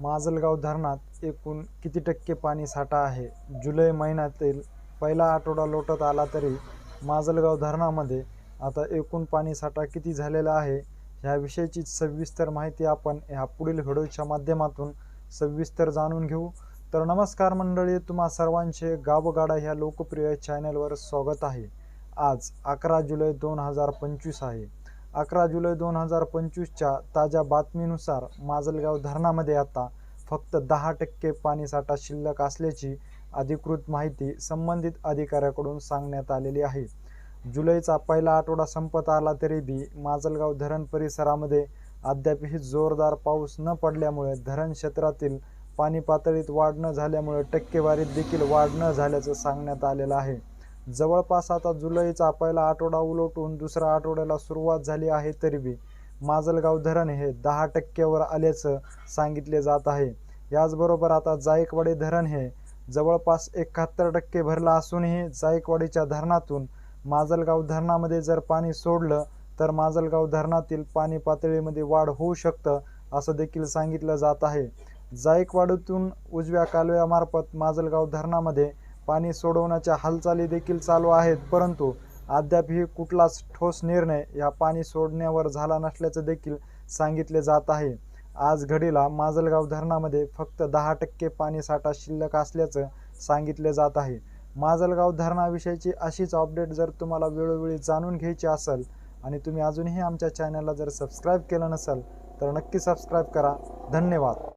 माजलगाव धरणात एकूण किती टक्के पाणी साठा आहे? जुलै महिन्यातील पहिला आठवडा लोटत आला तरी माजलगाव धरणामध्ये आता एकूण पाणी साठा किती झालेला आहे? ह्याविषयीची सविस्तर माहिती आपण ह्या पुढील व्हिडिओच्या माध्यमातून सविस्तर जाणून घेऊ. तर नमस्कार मंडळी तुम्हा सर्वांचे गावगाडा ह्या लोकप्रिय चॅनलवर स्वागत आहे. आज अकरा जुलै दोन हजार पंचवीस आहे. अकरा जुलै दोन हजार पंचवीसच्या ताज्या बातमीनुसार माजलगाव धरणामध्ये आता फक्त दहा टक्के पाणीसाठा शिल्लक असल्याची अधिकृत माहिती संबंधित अधिकाऱ्याकडून सांगण्यात आलेली आहे. जुलैचा पहिला आठवडा संपत आला तरी बी माजलगाव धरण परिसरामध्ये अद्यापही जोरदार पाऊस न पडल्यामुळे धरण क्षेत्रातील पाणी पातळीत वाढ न झाल्यामुळे टक्केवारीत देखील वाढ न झाल्याचं सांगण्यात आलेलं आहे. जवळपास आता जुलैचा पहिला आठवडा उलटून दुसऱ्या आठवड्याला सुरुवात झाली आहे तरी बी. माजलगाव धरण हे दहा टक्क्यावर आल्याचं सांगितले जात आहे. याचबरोबर आता जायकवाडी धरण हे जवळपास एकाहत्तर टक्के भरलं असूनही जायकवाडीच्या धरणातून माजलगाव धरणामध्ये जर पाणी सोडलं तर माजलगाव धरणातील पाणी पातळीमध्ये वाढ होऊ शकतं असं देखील सांगितलं जात आहे. जायकवाडीतून उजव्या कालव्यामार्फत माजलगाव धरणामध्ये पाणी सोडवण्याच्या हालचाली देखील चालू आहेत परंतु अद्यापही कुठलाच ठोस निर्णय या पाणी सोडण्यावर झाला नसल्याचं देखील सांगितले जात आहे. आज घडीला माजलगाव धरणामध्ये फक्त दहा टक्के पाणीसाठा शिल्लक असल्याचं सांगितले जात आहे. माजलगाव धरणाविषयीची अशीच अपडेट जर तुम्हाला वेळोवेळी जाणून घ्यायची असेल आणि तुम्ही अजूनही आमच्या चॅनलला जर सबस्क्राईब केलं नसेल तर नक्की सबस्क्राईब करा. धन्यवाद.